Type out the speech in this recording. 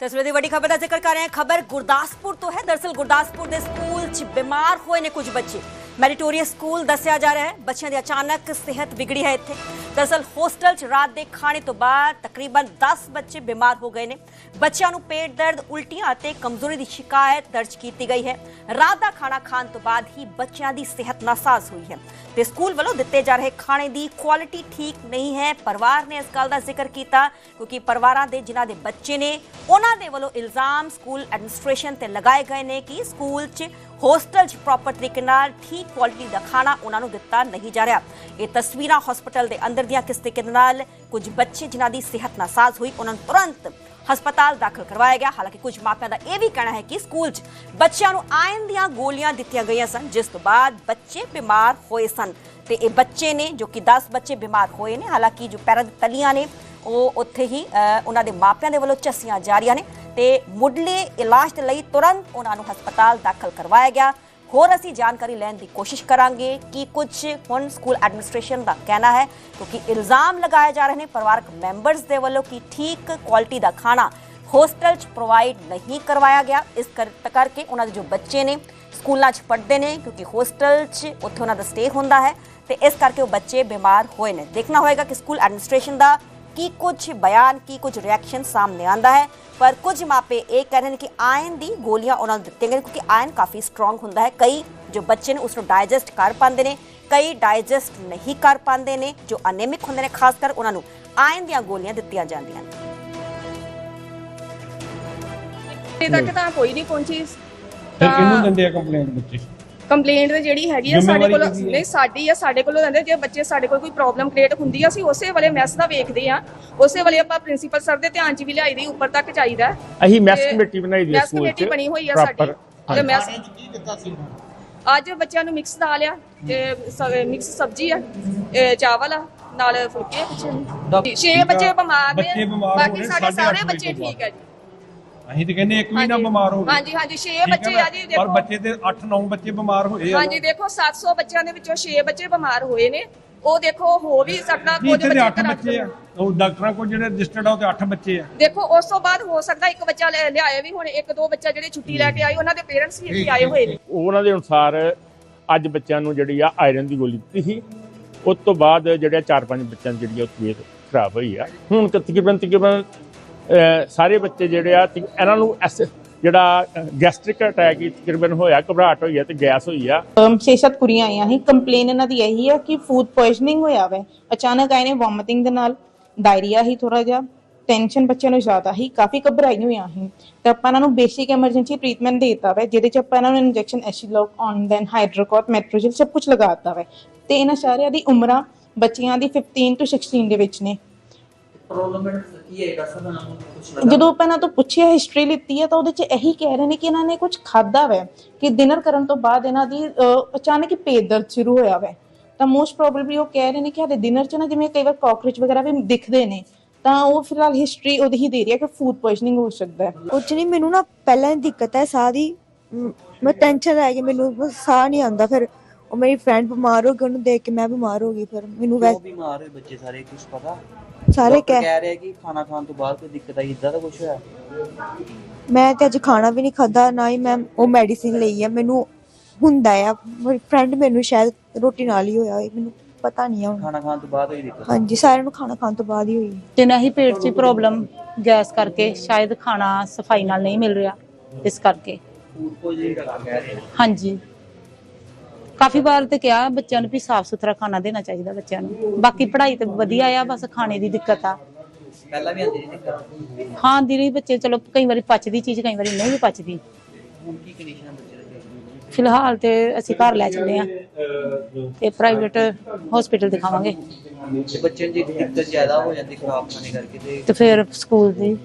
ਤਸਵੀਰ ਦੀ ਵੱਡੀ ਖਬਰ ਦਾ ਜ਼ਿਕਰ ਕਰ ਰਹੇ ਹਾਂ। ਖਬਰ ਗੁਰਦਾਸਪੁਰ ਤੋਂ ਹੈ। ਦਰਸਲ ਗੁਰਦਾਸਪੁਰ ਦੇ ਸਕੂਲ 'ਚ ਬਿਮਾਰ ਹੋਏ ਨੇ ਕੁਝ ਬੱਚੇ। ਮੈਰੀਟੋਰੀਅਸ ਸਕੂਲ ਦੱਸਿਆ ਜਾ ਰਿਹਾ ਹੈ। ਬੱਚਿਆਂ ਦੀ ਅਚਾਨਕ ਸਿਹਤ ਵਿਗੜੀ ਹੈ ਇੱਥੇ। ਦਰਸਲ ਹੋਸਟਲ 'ਚ ਰਾਤ ਦੇ ਖਾਣੇ ਤੋਂ ਬਾਅਦ ਤਕਰੀਬਨ 10 ਬੱਚੇ ਬਿਮਾਰ ਹੋ ਗਏ ਨੇ। ਬੱਚਿਆਂ ਨੂੰ ਪੇਟ ਦਰਦ, ਉਲਟੀਆਂ ਅਤੇ ਕਮਜ਼ੋਰੀ ਦੀ ਸ਼ਿਕਾਇਤ ਦਰਜ ਕੀਤੀ ਗਈ ਹੈ। ਰਾਤ ਦਾ ਖਾਣਾ ਖਾਣ ਤੋਂ ਬਾਅਦ ਹੀ ਬੱਚਿਆਂ ਦੀ ਸਿਹਤ ਨਾਸਾਜ਼ ਹੋਈ ਹੈ। ਤੇ ਸਕੂਲ ਵੱਲੋਂ ਦਿੱਤੇ ਜਾ ਰਹੇ ਖਾਣੇ ਦੀ ਕੁਆਲਿਟੀ ਠੀਕ ਨਹੀਂ ਹੈ। ਪਰਿਵਾਰ ਨੇ ਇਸ ਗੱਲ ਦਾ ਜ਼ਿਕਰ ਕੀਤਾ ਕਿਉਂਕਿ ਪਰਿਵਾਰਾਂ ਦੇ, ਜਿਨ੍ਹਾਂ ਦੇ ਬੱਚੇ ਨੇ, ਉਹਨਾਂ ਦੇ ਵੱਲੋਂ ਇਲਜ਼ਾਮ ਸਕੂਲ ਐਡਮਿਨਿਸਟ੍ਰੇਸ਼ਨ ਤੇ ਲਗਾਏ ਗਏ ਨੇ ਕਿ ਸਕੂਲ 'ਚ ਹੋਸਟਲ 'ਚ ਪ੍ਰੋਪਰ ਤਰੀਕੇ ਨਾਲ ਠੀਕ ਕੁਆਲਿਟੀ ਦਾ ਖਾਣਾ ਉਹਨਾਂ ਨੂੰ ਦਿੱਤਾ ਨਹੀਂ ਜਾ ਰਿਹਾ। ਇਹ ਤਸਵੀਰਾਂ ਹਸਪਤਾਲ ਦੇ ਅੰਦਰ ਦੀਆਂ ਕਿਸ ਤਰੀਕੇ ਨਾਲ ਕੁਝ ਬੱਚੇ ਜਿਨ੍ਹਾਂ ਦੀ ਸਿਹਤ ਨਾਸਾਜ਼ ਹੋਈ, ਉਹਨਾਂ ਨੂੰ ਤੁਰੰਤ ਹਸਪਤਾਲ ਦਾਖਲ ਕਰਵਾਇਆ ਗਿਆ। ਹਾਲਾਂਕਿ ਕੁਝ ਮਾਪਿਆਂ ਦਾ ਇਹ ਵੀ ਕਹਿਣਾ ਹੈ ਕਿ ਸਕੂਲ 'ਚ ਬੱਚਿਆਂ ਨੂੰ ਆਇਨ ਦੀਆਂ ਗੋਲੀਆਂ ਦਿੱਤੀਆਂ ਗਈਆਂ ਸਨ, ਜਿਸ ਤੋਂ ਬਾਅਦ ਬੱਚੇ ਬਿਮਾਰ ਹੋਏ ਸਨ। ਤੇ ਇਹ ਬੱਚੇ ਨੇ, ਜੋ ਕਿ 10 ਬੱਚੇ ਬਿਮਾਰ ਹੋਏ ਨੇ, ਹਾਲਾਂਕਿ ਜੋ ਪੈਰਾਂ ਦੀ ਤਲੀਆਂ ਨੇ, ਉਹ ਉੱਥੇ ਹੀ ਉਹਨਾਂ ਦੇ ਮਾਪਿਆਂ ਦੇ ਵੱਲੋਂ ਚੱਸੀਆਂ ਜਾ ਰਹੀਆਂ ਨੇ। ਤੇ ਮੁੱਢਲੇ ਇਲਾਜ ਦੇ ਲਈ ਤੁਰੰਤ ਉਹਨਾਂ ਨੂੰ ਹਸਪਤਾਲ ਦਾਖਲ ਕਰਵਾਇਆ ਗਿਆ। ਹੋਰ ਅਸੀਂ ਜਾਣਕਾਰੀ ਲੈਣ ਦੀ ਕੋਸ਼ਿਸ਼ ਕਰਾਂਗੇ ਕਿ ਕੁਝ ਹੁਣ ਸਕੂਲ ਐਡਮਿਨਿਸਟ੍ਰੇਸ਼ਨ ਦਾ ਕਹਿਣਾ ਹੈ, ਕਿਉਂਕਿ ਇਲਜ਼ਾਮ ਲਗਾਏ ਜਾ ਰਹੇ ਨੇ ਪਰਿਵਾਰਕ ਮੈਂਬਰਸ ਦੇ ਵੱਲੋਂ ਕਿ ਠੀਕ ਕੁਆਲਿਟੀ ਦਾ ਖਾਣਾ ਹੋਸਟਲ 'ਚ ਪ੍ਰੋਵਾਈਡ ਨਹੀਂ ਕਰਵਾਇਆ ਗਿਆ। ਇਸ ਕਰਕੇ ਉਹਨਾਂ ਦੇ ਜੋ ਬੱਚੇ ਨੇ, ਸਕੂਲਾਂ 'ਚ ਪੜ੍ਹਦੇ ਨੇ, ਕਿਉਂਕਿ ਹੋਸਟਲ 'ਚ ਉੱਥੇ ਉਹਨਾਂ ਦਾ ਸਟੇ ਹੁੰਦਾ ਹੈ, ਤੇ ਇਸ ਕਰਕੇ ਉਹ ਬੱਚੇ ਬਿਮਾਰ ਹੋਏ ਨੇ। ਦੇਖਣਾ ਹੋਏਗਾ ਕਿ ਸਕੂਲ ਐਡਮਿਨਿਸਟ੍ਰੇਸ਼ਨ ਦਾ ਕੀ ਕੁਝ ਬਿਆਨ ਕੀ ਕੁਝ ਰਿਐਕਸ਼ਨ ਸਾਹਮਣੇ ਆਂਦਾ ਹੈ ਪਰ ਕੁਝ ਮਾਪੇ ਇਹ ਕਹਿ ਰਹੇ ਨੇ ਕਿ ਆਇਨ ਦੀ ਗੋਲੀਆਂ ਉਹਨਾਂ ਨੂੰ ਦਿੱਤੀਆਂ ਗਈਆਂ ਕਿਉਂਕਿ ਆਇਨ ਕਾਫੀ ਸਟਰੋਂਗ ਹੁੰਦਾ ਹੈ ਕਈ ਜੋ ਬੱਚੇ ਨੇ ਉਸ ਨੂੰ ਡਾਈਜੈਸਟ ਕਰ ਪਾਉਂਦੇ ਨੇ ਕਈ ਡਾਈਜੈਸਟ ਨਹੀਂ ਕਰ ਪਾਉਂਦੇ ਨੇ ਜੋ ਅਨੇਮਿਕ ਹੁੰਦੇ ਨੇ ਖਾਸ ਕਰ ਉਹਨਾਂ ਨੂੰ ਆਇਨ ਦੀਆਂ ਗੋਲੀਆਂ ਦਿੱਤੀਆਂ ਜਾਂਦੀਆਂ ਨੇ ਹਜੇ ਤੱਕ ਤਾਂ ਕੋਈ ਨਹੀਂ ਪਹੁੰਚੀ ਫਿਰ ਕਿਹਨੂੰ ਦਿੰਦੇ ਆ ਕੰਪਲੇਂਟ ਬੱਚੇ ਕੰਪਲੇਂਟ ਜਿਹੜੀ ਹੈਗੀ ਆ ਸਾਡੇ ਕੋਲ? ਨਹੀਂ ਸਾਡੀ ਆ ਸਾਡੇ ਕੋਲੋਂ ਦਿੰਦੇ ਜੇ ਬੱਚੇ ਸਾਡੇ ਕੋਲ ਕੋਈ ਪ੍ਰੋਬਲਮ ਕ੍ਰੀਏਟ ਹੁੰਦੀ ਆ ਅਸੀਂ ਉਸੇ ਵੇਲੇ ਮੈਸ ਦਾ ਵੇਖਦੇ ਆ। ਉਸੇ ਵੇਲੇ ਆਪਾਂ ਪ੍ਰਿੰਸੀਪਲ ਸਰ ਦੇ ਧਿਆਨ 'ਚ ਵੀ ਲਿਆਈ ਦੀ ਉੱਪਰ ਤੱਕ ਚਾਹੀਦਾ ਅਸੀਂ ਮੈਸ ਕਮੇਟੀ ਬਣਾਈ ਦੀ ਮੈਸ ਕਮੇਟੀ ਬਣੀ ਹੋਈ ਆ ਸਾਡੀ। ਤੇ ਮੈਸ ਅੱਜ ਬੱਚਿਆਂ ਨੂੰ ਮਿਕਸ ਦਾਲ ਆ ਤੇ ਮਿਕਸ ਸਬਜ਼ੀ ਆ ਇਹ ਚਾਵਲ ਆ ਨਾਲ ਫੁਲਕੇ ਪਿੱਛੇ। ਨੂੰ। ਛੇ ਬੱਚੇ ਬਿਮਾਰ ਨੇ। ਬਾਕੀ ਸਾਡੇ ਸਾਰੇ ਬੱਚੇ ਠੀਕ ਆ ਜੀ। ਅਸੀਂ ਤੇ ਕਹਿੰਦੇ ਇੱਕ ਵੀ ਨਾ। ਬਿਮਾਰ ਹੋਵੇ। ਹਾਂਜੀ ਹਾਂਜੀ 6 ਠੀਕ ਹੈ ਬੱਚੇ ਨਾ? ਆ ਜੀ ਪਰ ਦੇਖੋ। ਬੱਚੇ ਤੇ 8-9 ਬੱਚੇ ਬਿਮਾਰ ਹੋਏ ਆ। ਹਾਂਜੀ ਦੇਖੋ 700 ਬੱਚਿਆਂ ਦੇ ਵਿੱਚੋਂ 6 ਬੱਚੇ ਬਿਮਾਰ ਹੋਏ ਨੇ। ਉਹ ਦੇਖੋ ਹੋ ਵੀ ਸਕਦਾ ਨਹੀਂ ਕੁਝ ਇੱਥੇ ਤੇ 8 ਘਰਾਂ 'ਚ ਬੱਚੇ ਆ? ਉਹ ਡਾਕਟਰਾਂ ਕੋਲ ਜਿਹੜੇ ਰਜਿਸਟਰਡ ਆ ਉਹ ਤੇ 8 ਬੱਚੇ ਆ। ਦੇਖੋ ਉਸ ਤੋਂ ਬਾਅਦ ਹੋ ਸਕਦਾ ਇੱਕ ਬੱਚਾ ਲੈ- ਲਿਆਏ ਵੀ ਹੁਣ ਇੱਕ ਦੋ ਬੱਚਾ ਜਿਹੜੇ ਛੁੱਟੀ ਲੈ ਕੇ ਆਏ ਉਹਨਾਂ ਦੇ ਪੇਰੈਂਟਸ ਵੀ ਇੱਥੇ ਆਏ ਹੋਏ ਨੇ। ਉਹਨਾਂ ਦੇ ਅਨੁਸਾਰ ਅੱਜ ਬੱਚਿਆਂ ਨੂੰ ਜਿਹੜੀ ਆ ਆਇਰਨ ਦੀ ਗੋਲੀ ਦਿੱਤੀ ਸੀ। ਉਸ ਤੋਂ ਬਾਅਦ ਜਿਹੜੇ ਚਾਰ ਪੰਜ ਬੱਚਿਆਂ ਦੀ ਜਿਹੜੀ ਆ ਉਹ ਤਬੀਅਤ ਖਰਾਬ ਹੋਈ ਆ। ਹੁਣ ਤਕਰੀਬਨ ਤਕਰੀਬਨ ਸਾਰੇ ਬੱਚੇ ਜਿਹੜੇ ਆ ਇਹਨਾਂ ਨੂੰ ਜਿਹੜਾ ਗੈਸਟ੍ਰਿਕ ਅਟੈਕ ਤਕਰੀਬਨ ਹੋਇਆ, ਘਬਰਾਹਟ ਹੋਈ ਆ ਤੇ ਗੈਸ ਹੋਈ ਆ। ਛੇ ਸੱਤ ਕੁੜੀਆਂ ਆਈਆਂ ਸੀ। ਕੰਪਲੇਨ ਇਹਨਾਂ ਦੀ ਇਹੀ ਹੈ ਕਿ ਫੂਡ ਪੋਇਜ਼ਨਿੰਗ ਹੋਇਆ ਵੈ। ਅਚਾਨਕ ਆਏ ਨੇ ਵੋਮਿਟਿੰਗ ਦੇ ਨਾਲ। ਡਾਇਰੀਆ ਹੀ ਥੋੜਾ ਜਿਹਾ। ਟੈਨਸ਼ਨ ਬੱਚਿਆਂ ਨੂੰ ਜ਼ਿਆਦਾ ਹੀ ਕਾਫੀ ਘਬਰਾਈ ਹੋਈਆਂ ਸੀ। ਤੇ ਆਪਾਂ ਇਹਨਾਂ ਨੂੰ ਬੇਸਿਕ ਐਮਰਜੈਂਸੀ ਟ੍ਰੀਟਮੈਂਟ ਦੇ ਵੈ, ਜਿਹਦੇ ਚ ਆਪਾਂ ਇਹਨਾਂ ਨੂੰ ਇੰਜੈਕਸ਼ਨ ਐਸੀਲੋਕ ਔਨ ਦੈਨ ਹਾਈਡਰੋਕੋਟ ਮੈਟਰੋਜਲ ਸਭ ਕੁਝ ਲਗਾ ਵੈ। ਤੇ ਇਹਨਾਂ ਸਾਰਿਆਂ ਦੀ ਉਮਰਾਂ ਬੱਚਿਆਂ ਦੀ 15 ਤੋਂ 16 ਦੇ ਵਿੱਚ ਨੇ। ਪ੍ਰੋਬਲਮ ਕੀ ਹੈ ਦੱਸੋ ਨਾ ਕੁਝ ਜਦੋਂ ਆਪਾਂ ਇਹਨਾਂ ਤੋਂ ਪੁੱਛਿਆ ਹਿਸਟਰੀ ਲਿੱਤੀ ਹੈ ਤਾਂ ਉਹਦੇ ਚ ਇਹੀ ਕਹਿ ਰਹੇ ਨੇ ਕਿ ਇਹਨਾਂ ਨੇ ਕੁਝ ਖਾਦਾ ਵੈ ਕਿ ਡਿਨਰ ਕਰਨ ਤੋਂ ਬਾਅਦ ਇਹਨਾਂ ਦੀ ਅਹ, ਅਚਾਨਕ ਹੀ ਪੇਟ ਦਰਦ ਸ਼ੁਰੂ ਹੋਇਆ ਵੈ। ਤਾਂ ਮੋਸਟ ਪ੍ਰੋਬੇਬਲੀ ਉਹ ਕਹਿ ਰਹੇ ਨੇ ਕਿ ਸਾਡੇ ਡਿਨਰ ਚ ਨਾ ਜਿਵੇਂ ਕਈ ਵਾਰ ਕਾਕਰੋਚ ਵਗੈਰਾ ਵੀ ਦਿਖਦੇ ਨੇ ਤਾਂ ਉਹ ਫਿਲਹਾਲ ਹਿਸਟਰੀ ਉਹਦੀ ਹੀ ਦੇ ਰਹੀ ਹੈ ਕਿ ਫੂਡ ਪੋਇਜ਼ਨਿੰਗ ਹੋ ਸਕਦਾ ਹੈ। ਕੁਛ ਨਹੀਂ ਮੈਨੂੰ ਨਾ ਪਹਿਲਾਂ ਹੀ ਦਿੱਕਤ ਹੈ ਸਾਹ ਦੀ ਮ, ਮੈਂ ਟੈਨਸ਼ਨ ਰਹਿ ਗਈ ਮੈਨੂੰ ਬਸ ਸਾਹ ਨਹੀਂ ਆਉਂਦਾ ਫਿਰ ਉਹ ਮੇਰੀ ਫਰੈਂਡ ਬਿਮਾਰ ਹੋ ਗਈ ਉਹਨੂੰ ਦੇਖ ਕੇ ਮੈਂ ਬਿਮਾਰ ਹੋ ਗਈ ਫਿਰ ਮੈਨੂੰ ਵੈਸੇ ਬਿਮਾਰ ਹੋਏ ਬੱਚੇ ਸਾਰੇ ਕੁਝ ਪਤਾ? ਸਾਰੇ ਡਾਕਟਰ ਕਹਿ ਕਹਿ ਰਿਹਾ ਕਿ ਖਾਣਾ ਖਾਣ ਤੋਂ ਬਾਅਦ ਕੋਈ ਦਿੱਕਤ ਆਈ ਇਦਾਂ ਦਾ ਕੁਝ ਹੋਇਆ? ਮੈਂ ਤੇ ਅੱਜ ਖਾਣਾ ਵੀ ਨਹੀਂ ਖਾਦਾ ਨਾ ਹੀ ਮੈਂ ਉਹ ਮੈਡੀਸਿਨ ਲਈ ਹੈ ਮੈਨੂੰ ਹੁੰਦਾ ਆ ਮੇਰੀ ਫਰੈਂਡ ਮੈਨੂੰ ਸ਼ਾਇਦ ਰੋਟੀ ਨਾਲ ਹੀ ਹੋਇਆ ਹੋਏ ਮੈਨੂੰ ਪਤਾ ਨਹੀਂ ਆ ਹੁਣ। ਖਾਣਾ ਖਾਣ ਤੋਂ ਬਾਅਦ ਹੋਈ ਦਿੱਕਤ? ਹਾਂਜੀ ਸਾਰਿਆਂ ਨੂੰ ਖਾਣਾ ਖਾਣ ਤੋਂ ਬਾਅਦ ਹੀ ਹੋਈ। ਤੇ ਨਾ ਹੀ ਪੇਟ 'ਚ ਪ੍ਰੋਬਲਮ ਗੈਸ ਕਰਕੇ ਸ਼ਾਇਦ ਖਾਣਾ ਸਫ਼ਾਈ ਨਾਲ ਨਹੀਂ ਮਿਲ ਰਿਹਾ ਇਸ ਕਰਕੇ। ਫੂਡ ਪੋਇਜ਼ਨਿੰਗ ਦਾ ਕਹਿ ਰਹੇ ਹਾਂਜੀ। ਕਾਫੀ ਵਾਰ ਤੇ ਕਿਹਾ ਬੱਚਿਆਂ ਨੂੰ ਵੀ ਸਾਫ਼ ਸੁਥਰਾ ਖਾਣਾ ਦੇਣਾ ਚਾਹੀਦਾ ਬੱਚਿਆਂ ਨੂੰ। ਬਾਕੀ ਪੜ੍ਹਾਈ ਤੇ ਵਧੀਆ ਆ ਬਸ ਖਾਣੇ ਦੀ ਦਿੱਕਤ ਆ। ਪਹਿਲਾਂ ਵੀ ਆਂਦੀ ਨਹੀਂ ਦਿੱਕਤ? ਹਾਂ ਦੀ ਬੱਚੇ ਚਲੋ ਕਈ ਵਾਰੀ ਪਚਦੀ ਚੀਜ਼ ਕਈ ਵਾਰੀ ਨਹੀਂ ਵੀ ਪਚਦੀ। ਹੁਣ ਕੀ ਕੰਡੀਸ਼ਨ ਬੱਚੇ ਦੀ ਫਿਲਹਾਲ ਤੇ ਅਸੀਂ ਘਰ ਲੈ ਚੱਲੇ ਆ ਤੇ ਪ੍ਰਾਈਵੇਟ ਹਸਪੀਟਲ ਦਿਖਾਵਾਂਗੇ। ਬੱਚੇ ਦੀ ਦਿੱਕਤ ਜ਼ਿਆਦਾ ਹੋ ਜਾਂਦੀ ਖਰਾਬ ਖਾਣੇ ਕਰਕੇ ਤੇ ਫਿਰ ਸਕੂਲ ਦੀ।